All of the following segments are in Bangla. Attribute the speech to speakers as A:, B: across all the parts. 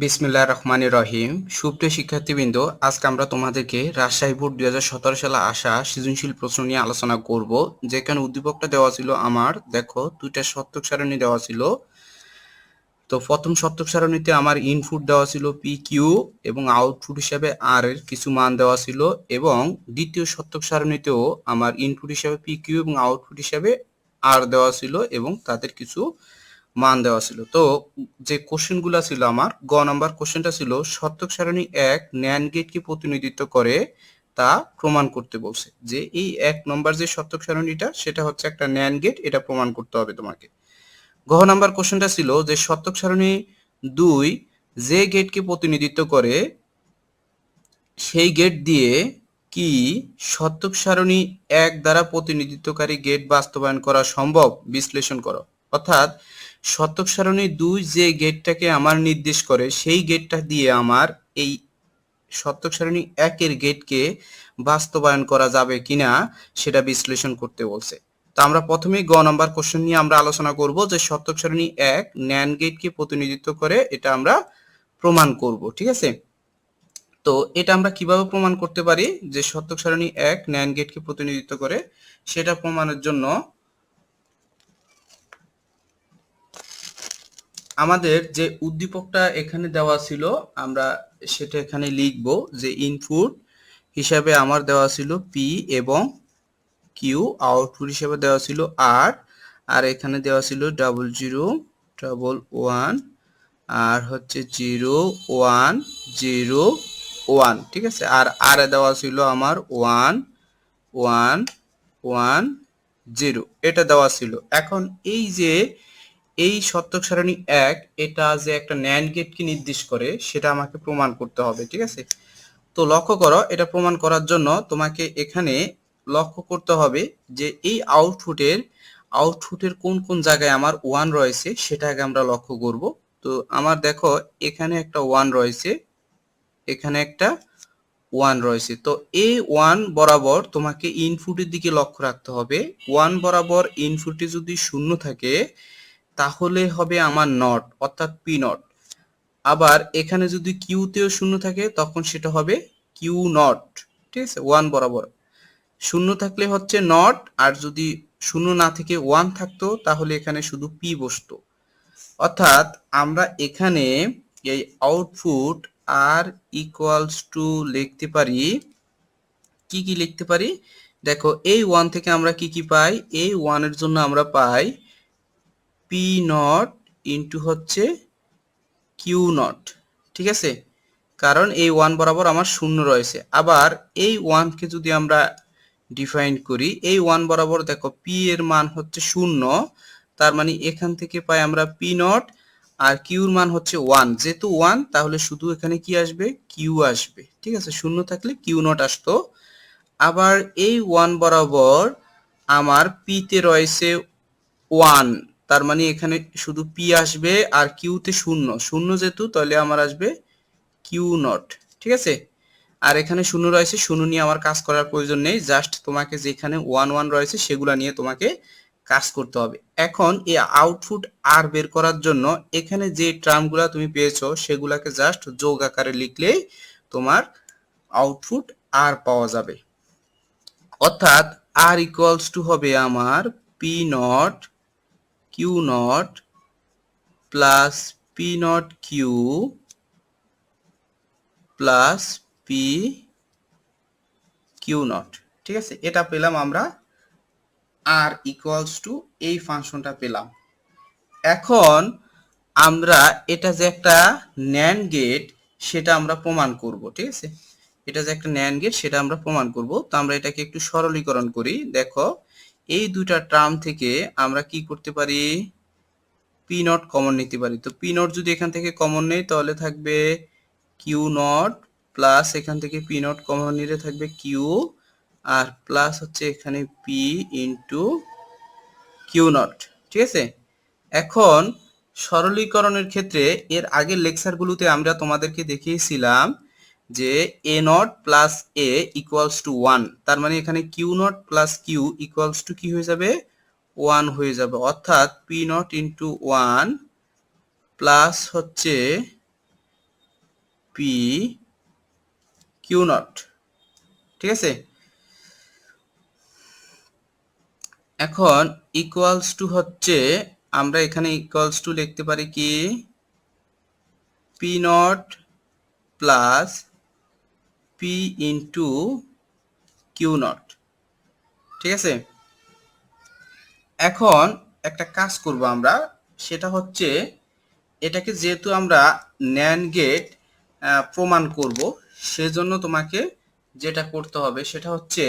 A: বিসমিল্লাহ রহমান রহিম। সুপ্রিয় শিক্ষার্থীবৃন্দ, আজকে আমরা তোমাদেরকে রাজশাহী বোর্ড দুই সালে আসা সৃজনশীল প্রশ্ন নিয়ে আলোচনা করব। যেখানে উদ্দীপকটা দেওয়া ছিল আমার, দেখো, দুইটা শতক সারণী দেওয়া ছিল। তো প্রথম শতক সারণীতে আমার ইনপুট দেওয়া ছিল পি কিউ এবং আউটপুট হিসাবে আর এর কিছু মান দেওয়া ছিল এবং দ্বিতীয় শতক সারণীতেও আমার ইনপুট হিসাবে পি কিউ এবং আউটপুট হিসাবে আর দেওয়া ছিল এবং তাদের কিছু মান দেওয়া ছিল। তো যে কোশ্চেনগুলো ছিল আমার, গ নাম্বার কোশ্চেনটা ছিল শতক সারণী এক ন্যান গেটকে প্রতিনিধিত্ব করে তা প্রমাণ করতে বলছে। যে এই এক নম্বর যে শতক সারণীটা, সেটা হচ্ছে একটা ন্যান গেট, এটা প্রমাণ করতে হবে তোমাকে। ঘ নাম্বার কোশ্চেনটা ছিল যে শতক সারণী দুই যে গেটকে প্রতিনিধিত্ব করে, সেই গেট দিয়ে কি শতক সারণী এক দ্বারা প্রতিনিধিত্বকারী গেট বাস্তবায়ন করা সম্ভব? বিশ্লেষণ করো। অর্থাৎ শতক সারণী দুই যে গেটটাকে আমার নির্দেশ করে, সেই গেটটা দিয়ে আমার এই শতক সারণী একের গেটকে বাস্তবায়ন করা যাবে কিনা সেটা বিশ্লেষণ করতে বলছে। তো আমরা প্রথমেই গ নম্বর কোশ্চেন নিয়ে আমরা আলোচনা করব যে শতক সারণী এক ন্যান গেটকে প্রতিনিধিত্ব করে এটা আমরা প্রমাণ করব, ঠিক আছে? তো এটা আমরা কীভাবে প্রমাণ করতে পারি যে শতক সারণী এক ন্যান গেটকে প্রতিনিধিত্ব করে? সেটা প্রমাণের জন্য আমাদের যে উদ্দীপকটা এখানে দেওয়া ছিল, আমরা সেটা এখানে লিখব যে ইনপুট হিসাবে আমার দেওয়া ছিল পি এবং কিউ আউটপুট হিসাবে দেওয়া ছিল আর আর এখানে দেওয়া ছিল ডাবল জিরো ডাবল ওয়ান আর হচ্ছে জিরো ওয়ান জিরো ওয়ান ঠিক আছে? আর আর দেওয়া ছিল আমার ওয়ান ওয়ান ওয়ান জিরো এটা দেওয়া ছিল। এখন এই যে এই শতক সারণী এক, এটা যে একটা ন্যান্ড গেটকে নির্দেশ করে, সেটা আমাকে প্রমাণ করতে হবে, ঠিক আছে? তো লক্ষ্য করো, এটা প্রমাণ করার জন্য তোমাকে এখানে লক্ষ্য করতে হবে যে এই আউটপুটের আউটপুটের কোন কোন জায়গায় আমার ওয়ান রয়েছে, সেটা আগে আমরা লক্ষ্য করব। তো আমার দেখো, এখানে একটা ওয়ান রয়েছে, এখানে একটা ওয়ান রয়েছে। তো এই ওয়ান বরাবর তোমাকে ইনপুটের দিকে লক্ষ্য রাখতে হবে। ওয়ান বরাবর ইনপুটে যদি শূন্য থাকে তাহলে হবে আমার নট, অর্থাৎ পি নট। আবার এখানে যদি কিউতেও শূন্য থাকে, তখন সেটা হবে কিউ নট, ঠিক আছে? ওয়ান বরাবর। শূন্য থাকলে হচ্ছে নট, আর যদি শূন্য না থেকে ওয়ান থাকতো, তাহলে এখানে শুধু পি বসতো। অর্থাৎ আমরা এখানে এই আউটপুট আর ইকুয়ালস টু লিখতে পারি, কি কি লিখতে পারি? দেখো, এই ওয়ান থেকে আমরা কি কি পাই? এই ওয়ানের জন্য আমরা পাই পি নট ইন্টু হচ্ছে কিউ নট ঠিক আছে? কারণ এই ওয়ান বরাবর আমার শূন্য রয়েছে। আবার এই ওয়ানকে যদি আমরা ডিফাইন করি, এই ওয়ান বরাবর দেখো পি এর মান হচ্ছে শূন্য, তার মানে এখান থেকে পাই আমরা পি নট আর কিউর মান হচ্ছে ওয়ান যেহেতু ওয়ান তাহলে শুধু এখানে কি আসবে? কিউ আসবে, ঠিক আছে? শূন্য থাকলে কিউ নট আসতো। আবার এই ওয়ান বরাবর আমার পিতে রয়েছে ওয়ান তার মানে এখানে শুধু পি আসবে আর কিউতে শূন্য। শূন্য যেহেতু, তাহলে আমার আসবে কিউ নট ঠিক আছে? আর এখানে শূন্য রয়েছে, শূন্য নিয়ে আমার কাজ করার প্রয়োজন নেই। জাস্ট তোমাকে যেখানে ওয়ান ওয়ান রয়েছে, সেগুলা নিয়ে তোমাকে কাজ করতে হবে। এখন এই আউটপুট আর বের করার জন্য এখানে যে টার্মগুলা তুমি পেয়েছ, সেগুলাকে জাস্ট যোগ আকারে লিখলেই তোমার আউটপুট আর পাওয়া যাবে। অর্থাৎ আর ইকুয়ালস টু হবে আমার P not Q not plus P not Q plus P Q not ঠিক আছে? এটা পেলাম আমরা আর ইকুয়ালস টু এই ফাংশনটা পেলাম। এখন আমরা এটা যে একটা ন্যান গেট সেটা আমরা প্রমাণ করব, ঠিক আছে? এটা যে একটা ন্যান গেট সেটা আমরা প্রমাণ করব। তো আমরা এটাকে একটু সরলীকরণ করি। দেখো এই দুটা টার্ম থেকে আমরা কি করতে পারি? পি নট কমন নিতে পারি। তো পি নট যদি এখান থেকে কমন নেই, তাহলে থাকবে কিউ নট প্লাস এখান থেকে পি নট কমন নিলে থাকবে কিউ আর প্লাস হচ্ছে এখানে পি ইন্টু কিউ নট ঠিক আছে? এখন সরলীকরণের ক্ষেত্রে এর আগের লেকচারগুলোতে আমরা তোমাদেরকে দেখিয়েছিলাম যে A not plus A equals to one তার মানে এখানে Q not plus Q equals to কি হয়ে যাবে? ওয়ান হয়ে যাবে। অর্থাৎ P not into one plus হচ্ছে পি কিউ নট ঠিক আছে? এখন ইকুয়ালস টু হচ্ছে, আমরা এখানে ইকুয়ালস টু লিখতে পারি কি? P not plus P into Q not ঠিক আছে? এখন একটা কাজ করব আমরা। সেটা হচ্ছে এটাকে যেহেতু আমরা ন্যান গেট প্রমাণ করব, সেজন্য তোমাকে যেটা করতে হবে সেটা হচ্ছে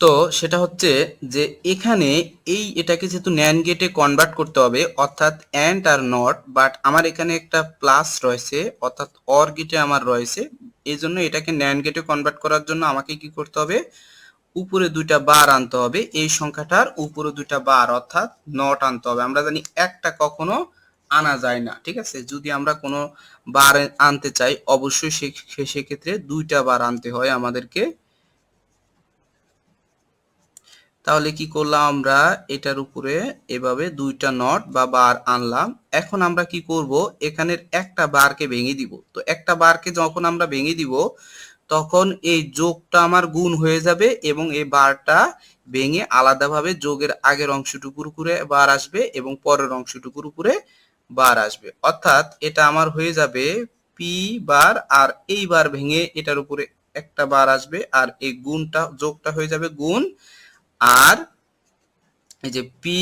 A: তো সেটা হচ্ছে যে এখানে এই এটাকে যেহেতু ন্যান গেটে কনভার্ট করতে হবে, অর্থাৎ অ্যান্ড আর নট বাট আমার এখানে একটা প্লাস রয়েছে, অর্থাৎ অর গেটে আমার রয়েছে এই জন্য এটাকে ন্যান গেটে কনভার্ট করার জন্য আমাকে কি করতে হবে? উপরে দুইটা বার আনতে হবে, এই সংখ্যাটার উপরে দুইটা বার অর্থাৎ নট আনতে হবে। আমরা জানি একটা কখনো আনা যায় না, ঠিক আছে? যদি আমরা কোনো বার আনতে চাই, অবশ্যই সেক্ষেত্রে দুইটা বার আনতে হয় আমাদেরকে তাহলে কি করলাম আমরা? এটার উপরে এভাবে দুইটা নট বা বার আনলাম। এখন আমরা কি করব? এখানের একটা বারকে ভেঙে দিব। তো একটা বারকে যখন আমরা ভেঙে দিব, তখন এই যোগটা আমার গুণ হয়ে যাবে এবং এই বারটা ভেঙে আলাদাভাবে যোগের আগের অংশটুকুর উপরে বার আসবে এবং পরের অংশটুকুর উপরে বার আসবে। অর্থাৎ এটা আমার হয়ে যাবে পি বার আর এই বার ভেঙে এটার উপরে একটা বার আসবে আর এই গুণটা, যোগটা হয়ে যাবে গুণ আর এই যে পি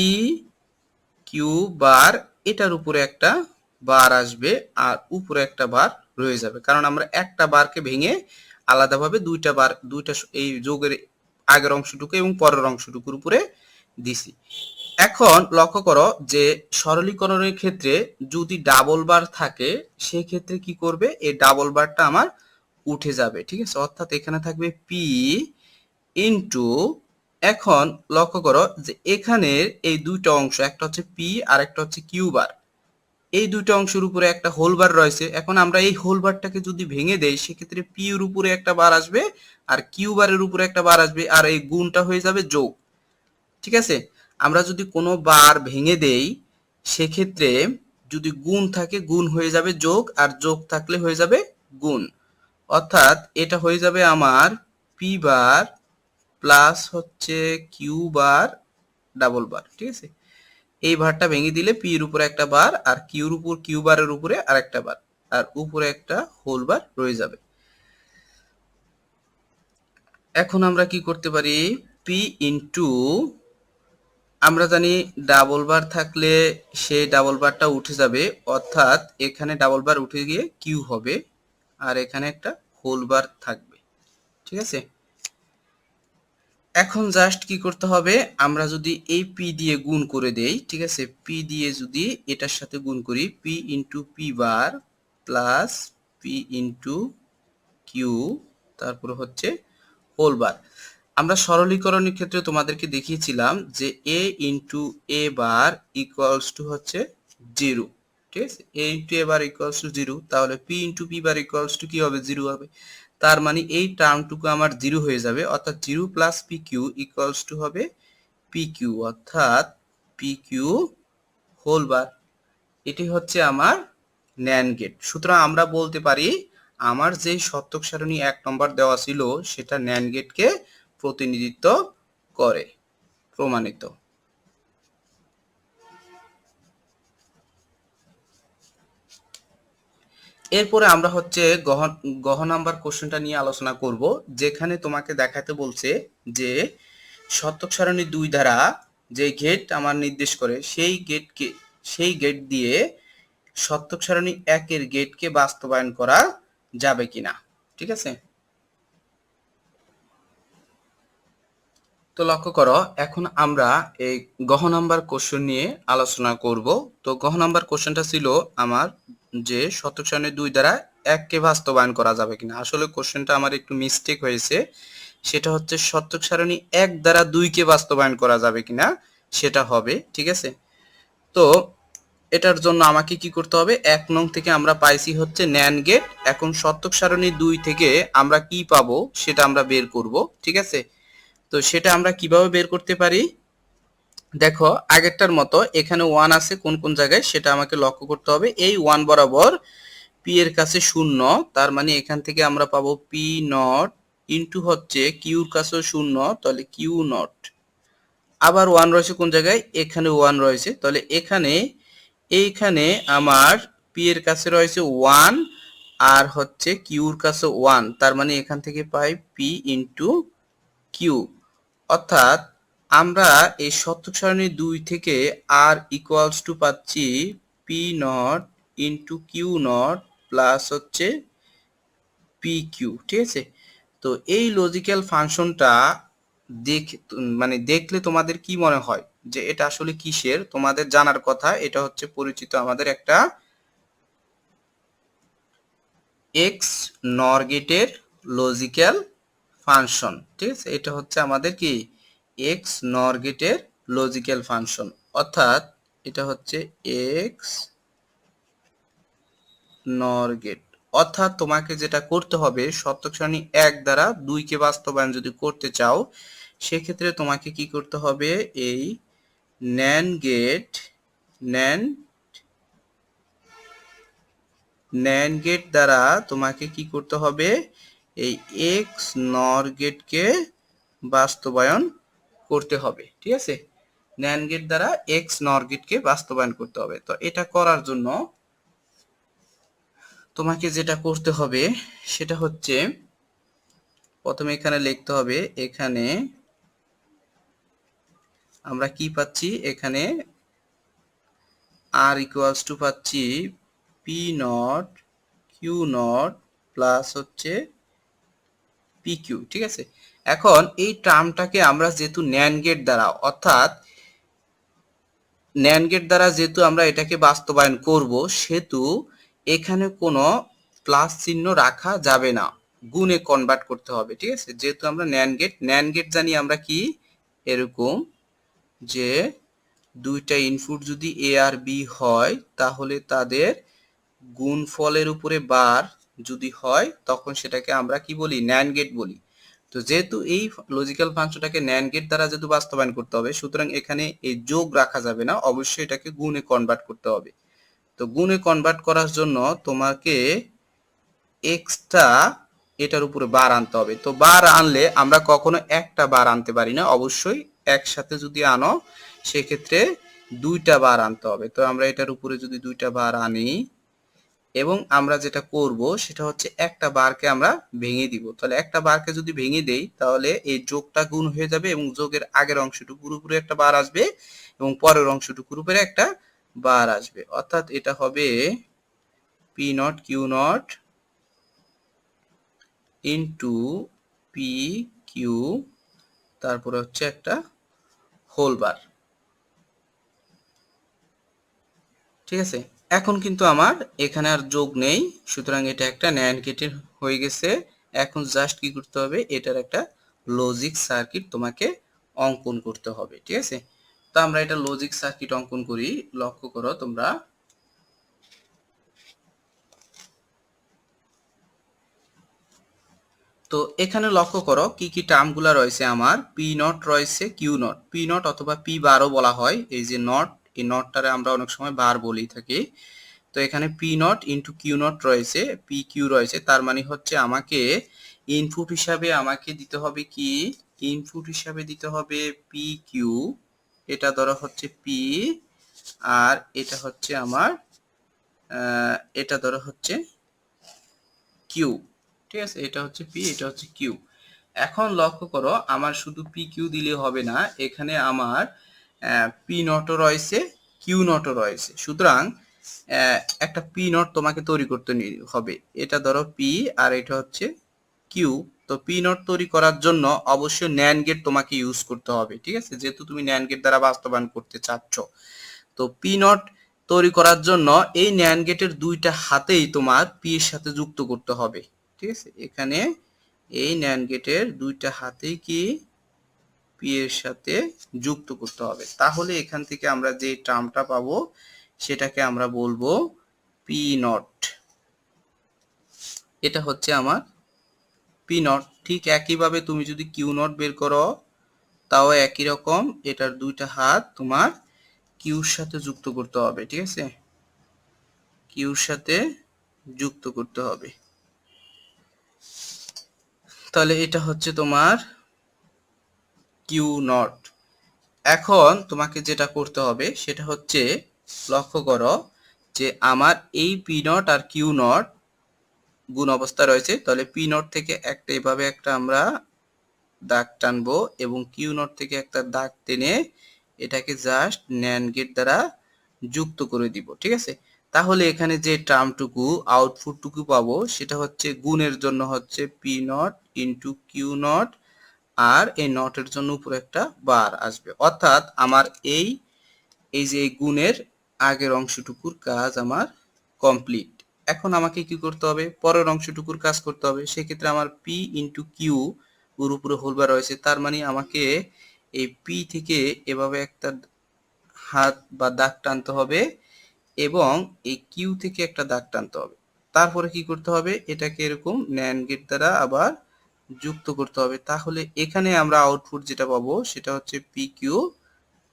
A: কিউ বার, এটার উপরে একটা বার আসবে আর উপরে একটা বার রয়ে যাবে। কারণ আমরা একটা বারকে ভেঙে আলাদাভাবে দুইটা বার, দুইটা এই যোগের আগের অংশটুকু এবং পরের অংশটুকুর উপরে দিছি। এখন লক্ষ্য করো যে সরলীকরণের ক্ষেত্রে যদি ডাবল বার থাকে, সেক্ষেত্রে কি করবে? এই ডাবল বারটা আমার উঠে যাবে, ঠিক আছে? অর্থাৎ এখানে থাকবে পি ইন্টু এখন লক্ষ্য করো যে এখানের এই দুইটা অংশ, একটা হচ্ছে পি আর একটা হচ্ছে কিউ বার এই দুইটা অংশের উপরে একটা হোল বার রয়েছে। এখন আমরা এই হোল বারটাকে যদি ভেঙে দেই, সেক্ষেত্রে পি এর উপরে একটা বার আসবে আর কিউ বারের উপরে একটা বার আসবে আর এই গুণটা হয়ে যাবে যোগ। ঠিক আছে? আমরা যদি কোনো বার ভেঙে দেই, সেক্ষেত্রে যদি গুণ থাকে, গুণ হয়ে যাবে যোগ আর যোগ থাকলে হয়ে যাবে গুণ। অর্থাৎ এটা হয়ে যাবে আমার পি বার প্লাস হচ্ছে কিউ বার ডাবল বার ঠিক আছে? এই ভারটা ভেঙে দিলে পি এর উপরে একটা বার আর কিউর উপর কিউ বারের উপরে আর একটা বার আর উপরে একটা হোল বার রয়ে যাবে। এখন আমরা কি করতে পারি? পি ইন্টু আমরা জানি ডাবল বার থাকলে সেই ডাবল বারটা উঠে যাবে, অর্থাৎ এখানে ডাবল বার উঠে গিয়ে কিউ হবে আর এখানে একটা হোল বার থাকবে, ঠিক আছে? এখন জাস্ট কি করতে হবে, আমরা যদি এই পি দিয়ে গুণ করে দেই, ঠিক আছে? পি দিয়ে যদি এটার সাথে গুণ করি P into P bar plus P into Q তারপর হচ্ছে হোল বার আমরা সরলীকরণের ক্ষেত্রে তোমাদেরকে দেখিয়েছিলাম যে A into A bar equals to হচ্ছে জিরো ঠিক আছে? A into A bar equals to zero তাহলে P into P bar equals to কি হবে? জিরো হবে। তার মানে এই টার্মটুকু আমার জিরো হয়ে যাবে, অর্থাৎ zero plus P Q equals to হবে পি কিউ অর্থাৎ পি কিউ হোল বার এটি হচ্ছে আমার ন্যান গেট সুতরাং আমরা বলতে পারি আমার যে সত্যক সারণী এক নম্বর দেওয়া ছিল, সেটা ন্যান গেটকে প্রতিনিধিত্ব করে, প্রমাণিত। এরপরে আমরা হচ্ছে গহ গহ নাম্বার কোশ্চেনটা নিয়ে আলোচনা করব, যেখানে তোমাকে দেখাতে বলছে যে শতক সারণী দুই দ্বারা যে গেট আমার নির্দেশ করে, সেই গেটকে সেই গেট দিয়ে শতক সারণী একের গেটকে বাস্তবায়ন করা যাবে কিনা, ঠিক আছে? তো লক্ষ্য করো, এখন আমরা এই গহ নাম্বার কোশ্চেন নিয়ে আলোচনা করব। তো গহ নাম্বার কোশ্চেনটা ছিল আমার যে শতক সারণী দুই দ্বারা এককে বাস্তবায়ন করা যাবে কিনা। আসলে কোশ্চেনটা আমার একটু মিস্টেক হয়েছে। সেটা হচ্ছে শতক সারণী এক দ্বারা দুইকে বাস্তবায়ন করা যাবে কিনা, সেটা হবে, ঠিক আছে? তো এটার জন্য আমাকে কি করতে হবে? এক নং থেকে আমরা পাইছি হচ্ছে ন্যান গেট এখন শতক সারণী দুই থেকে আমরা কি পাবো সেটা আমরা বের করব, ঠিক আছে? তো সেটা আমরা কীভাবে বের করতে পারি? দেখো, আগেরটার মতো এখানে ওয়ান আছে, কোন কোন জায়গায় সেটা আমাকে লক্ষ্য করতে হবে। এই ওয়ান বরাবর পি এর কাছে শূন্য, তার মানে এখান থেকে আমরা পাবো পি নট ইন্টু হচ্ছে কিউর কাছেও শূন্য, তাহলে কিউ নট আবার ওয়ান রয়েছে কোন জায়গায়? এখানে ওয়ান রয়েছে। তাহলে এখানে, এইখানে আমার পি এর কাছে রয়েছে ওয়ান আর হচ্ছে কিউর কাছে ওয়ান তার মানে এখান থেকে পাই পি ইন্টু কিউ অর্থাৎ আমরা এই শতক সারণী দুই থেকে আর ইকুয়ালস টু পাচ্ছি P not into Q not plus হচ্ছে পি কিউ ঠিক আছে? তো এই লজিক্যাল ফাংশনটা দেখ মানে দেখলে তোমাদের কি মনে হয়? যে এটা আসলে কিসের? তোমাদের জানার কথা, এটা হচ্ছে পরিচিত আমাদের একটা এক্স নর গেটের লজিক্যাল ফাংশন, ঠিক আছে? এটা হচ্ছে আমাদের কি? এক্স নর গেটের লজিক্যাল ফাংশন অর্থাৎ এটা হচ্ছে এক্স নর গেট। অর্থাৎ তোমাকে যেটা করতে হবে শতক সারণী এক দ্বারা দুইকে বাস্তবায়ন যদি করতে চাও, সেক্ষেত্রে তোমাকে কি করতে হবে, এই NAND gate, NAND NAND gate দ্বারা তোমাকে কি করতে হবে, এই এক্স নর গেটকে বাস্তবায়ন করতে হবে, ঠিক আছে? ন্যান গেট দ্বারা এক্স নর গেটকে বাস্তবায়ন করতে হবে। তো এটা করার জন্য তোমাকে যেটা করতে হবে, সেটা হচ্ছে প্রথমে এখানে লিখতে হবে, এখানে আমরা কি পাচ্ছি? এখানে আর ইকুয়ালস টু পাচ্ছি P not Q not plus হচ্ছে পি কিউ ঠিক আছে? এখন এই টার্মটাকে আমরা যেহেতু ন্যান গেট দ্বারা, অর্থাৎ ন্যান গেট দ্বারা যেহেতু আমরা এটাকে বাস্তবায়ন করব, সেহেতু এখানে কোনো প্লাস চিহ্ন রাখা যাবে না। গুণে কনভার্ট করতে হবে, ঠিক আছে? যেহেতু আমরা ন্যান গেট ন্যান গেট জানি আমরা কি? এরকম যে দুইটা ইনপুট যদি এ আর বি হয়, তাহলে তাদের গুণফলের উপরে বার যদি হয়, তখন সেটাকে আমরা কি বলি? ন্যান গেট বলি। তো যেহেতু এই লজিক্যাল ফাংশনটাকে ন্যান গেট দ্বারা যেহেতু বাস্তবায়ন করতে হবে, সুতরাং এখানে এই যোগ রাখা যাবে না, অবশ্যই এটাকে গুণে কনভার্ট করতে হবে। তো গুণে কনভার্ট করার জন্য তোমাকে এক্সট্রা এটার উপরে বার আনতে হবে। তো বার আনলে আমরা কখনো একটা বার আনতে পারি না, অবশ্যই একসাথে যদি আনো, সেক্ষেত্রে দুইটা বার আনতে হবে। তো আমরা এটার উপরে যদি দুইটা বার আনি এবং আমরা যেটা করব সেটা হচ্ছে একটা বারকে আমরা ভেঙে দিব। তাহলে একটা বারকে যদি ভেঙে দেই, তাহলে এই যোগটা গুণ হয়ে যাবে এবং যোগের আগের অংশটুকুর উপরে একটা বার আসবে এবং পরের অংশটুকুর উপরে একটা বার আসবে। অর্থাৎ এটা হবে P not Q not into P Q তারপরে হচ্ছে একটা হোল বার ঠিক আছে? এখন কিন্তু আমার এখানে আর যোগ নেই, সুতরাং এটা একটা ন্যান্ড গেটের হয়ে গেছে। এখন জাস্ট কি করতে হবে? এটার একটা লজিক সার্কিট তোমাকে অঙ্কন করতে হবে, ঠিক আছে? তো আমরা এটা লজিক সার্কিট অঙ্কন করি। লক্ষ্য করো তোমরা। তো এখানে লক্ষ্য করো কি কি টার্মগুলো রয়েছে আমার। পি নট রয়েছে কিউ নট পি নট অথবা পি বারও বলা হয়, এই যে নট এই নটটারে আমরা অনেক সময় বার বলেই থাকি। তো এখানে P not into Q not রয়েছে পি কিউ রয়েছে, তার মানে হচ্ছে আমাকে ইনপুট হিসাবে আমাকে দিতে হবে কি? ইনপুট হিসাবে দিতে হবে পি কিউ এটা ধরো হচ্ছে পি আর এটা হচ্ছে আমার এটা ধরো হচ্ছে কিউ ঠিক আছে? এটা হচ্ছে পি এটা হচ্ছে কিউ এখন লক্ষ্য করো, আমার শুধু পি কিউ দিলে হবে না, এখানে আমার পি নটও রয়েছে, কিউ নটও রয়েছে। সুতরাং একটা পি নট তোমাকে তৈরি করতে হবে। এটা ধরো পি, আর এটা হচ্ছে কিউ। তো পি নট তৈরি করার জন্য অবশ্যই ন্যান গেট তোমাকে ইউজ করতে হবে, ঠিক আছে? যেহেতু তুমি ন্যান গেট দ্বারা বাস্তবায়ন করতে চাচ্ছ। তো পি নট তৈরি করার জন্য এই ন্যান গেটের দুইটা হাতেই তোমার পি এর সাথে যুক্ত করতে হবে, ঠিক আছে? এখানে এই ন্যান গেটের দুইটা হাতেই কি পি এর সাথে যুক্ত করতে হবে। তাহলে এখান থেকে আমরা যে টার্মটা পাবো, সেটাকে আমরা বলব পি নট এটা হচ্ছে আমার পি নট ঠিক একইভাবে তুমি যদি কিউ নট বের করো, তাও একই রকম। এটার দুইটা হাত তোমার কিউর সাথে যুক্ত করতে হবে, ঠিক আছে? কিউর সাথে যুক্ত করতে হবে। তাহলে এটা হচ্ছে তোমার কিউ নট। এখন তোমাকে যেটা করতে হবে, সেটা হচ্ছে লক্ষ্য করো যে আমার এই পি নট আর কিউ নট গুণ অবস্থা রয়েছে। তাহলে পি নট থেকে একটা এভাবে একটা আমরা দাগ টানবো এবং কিউ নট থেকে একটা দাগ টেনে এটাকে জাস্ট ন্যান গেট দ্বারা যুক্ত করে দিব, ঠিক আছে? তাহলে এখানে যে টার্মটুকু আউটপুটটুকু পাবো, সেটা হচ্ছে গুণের জন্য হচ্ছে p not into q not আর এই নটের জন্য উপরে একটা বার আসবে। অর্থাৎ আমার এই এই যে এই গুণের আগের অংশটুকুর কাজ আমার কমপ্লিট এখন আমাকে কি করতে হবে? পরের অংশটুকুর কাজ করতে হবে। সেক্ষেত্রে আমার পি ইন্টু কিউ ওর উপরে হোলবার রয়েছে। তার মানে আমাকে এই পি থেকে এভাবে একটা হাত বা দাগ টানতে হবে এবং এই কিউ থেকে একটা দাগ টানতে হবে। তারপরে কি করতে হবে? এটাকে এরকম ন্যান গেট দ্বারা আবার যুক্ত করতে হবে। তাহলে এখানে আমরা আউটপুট যেটা পাবো সেটা হচ্ছে পি কিউ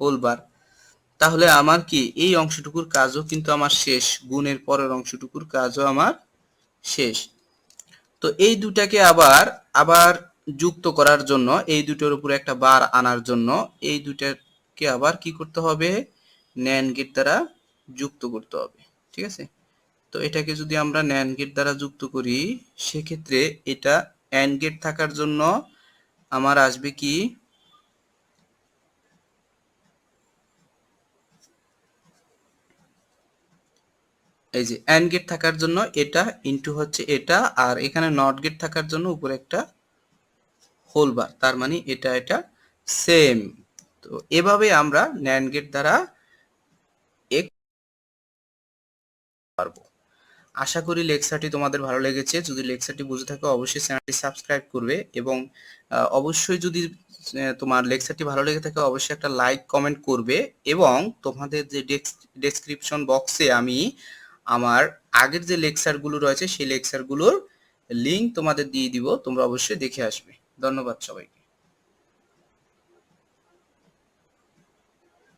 A: হোলবার তাহলে আমার কি এই অংশটুকুর কাজও কিন্তু আমার শেষ, গুণের পরের অংশটুকুর কাজও আমার শেষ। তো এই দুটাকে আবার আবার যুক্ত করার জন্য, এই দুটোর উপরে একটা বার আনার জন্য, এই দুটাকে আবার কি করতে হবে? ন্যান গেট দ্বারা যুক্ত করতে হবে, ঠিক আছে? তো এটাকে যদি আমরা ন্যান গেট দ্বারা যুক্ত করি, সেক্ষেত্রে এটা অ্যান্ড গেট থাকার জন্য আমার আসবে কি? এই যে অ্যান্ড গেট থাকার জন্য এটা ইনটু হচ্ছে এটা, আর এখানে নট গেট থাকার জন্য উপরে একটা হোল বার তার মানে এটা এটা সেম তো এভাবে আমরা ন্যান্ড গেট দ্বারা পারব। আশা করি লেকচারটি তোমাদের ভালো লেগেছে। যদি লেকচারটি বুঝে থাকো, অবশ্যই চ্যানেলটি সাবস্ক্রাইব করবে এবং অবশ্যই যদি তোমার লেকচারটি ভালো লেগে থাকে, অবশ্যই একটা লাইক, কমেন্ট করবে এবং তোমাদের যে ডেসক্রিপশন বক্সে আমি আমার আগের যে লেকচারগুলো রয়েছে, সেই লেকচারগুলোর লিংক তোমাদের দিয়ে দিব। তোমরা অবশ্যই দেখে আসবে। ধন্যবাদ সবাইকে।